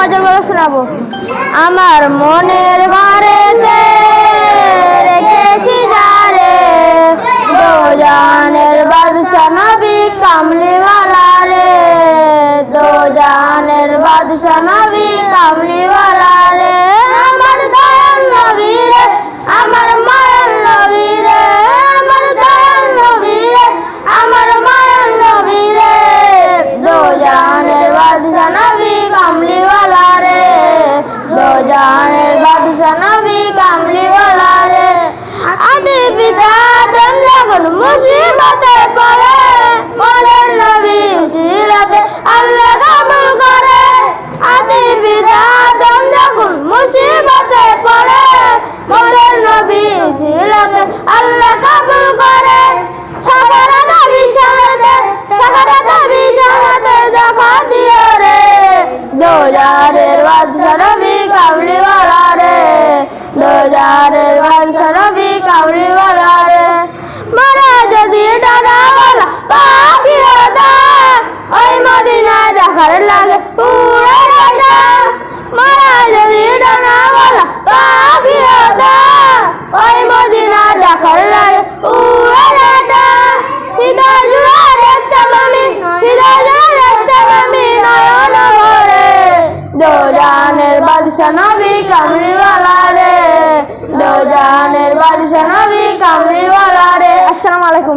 গজল বলে শোনাবো। আমার মনের বাড়িতে রেখেছি যারে দো জানের বাদশা নবী কামলিওয়ালা রে দোজানের বাদশা নবী কামলিওয়ালা নবী কামলিওয়ালা রে আদি পিতা আদম যখন মুসিবতে পড়ে মোদের নবী সিরাতে আল্লাহ কবুল করে। আদি পিতা নবী কামলিওয়ালা রে মারা যদি ডানাওয়ালা পাখি হতা, ওই মদিনা দেখার লাগে পুরো ডানা মারা যদি ডানাওয়ালা পাখি হতা, ওই মদিনা দেখার লাগে পুরো ডানা হৃদয় জুড়ে দেখতাম আমি হৃদয় জুড়ে দেখতাম আমি নয়ন ভরে দো জানের বাদশা নবী কামরিওয়ালা কামরিওয়ালা রে আসসালামু আলাইকুম।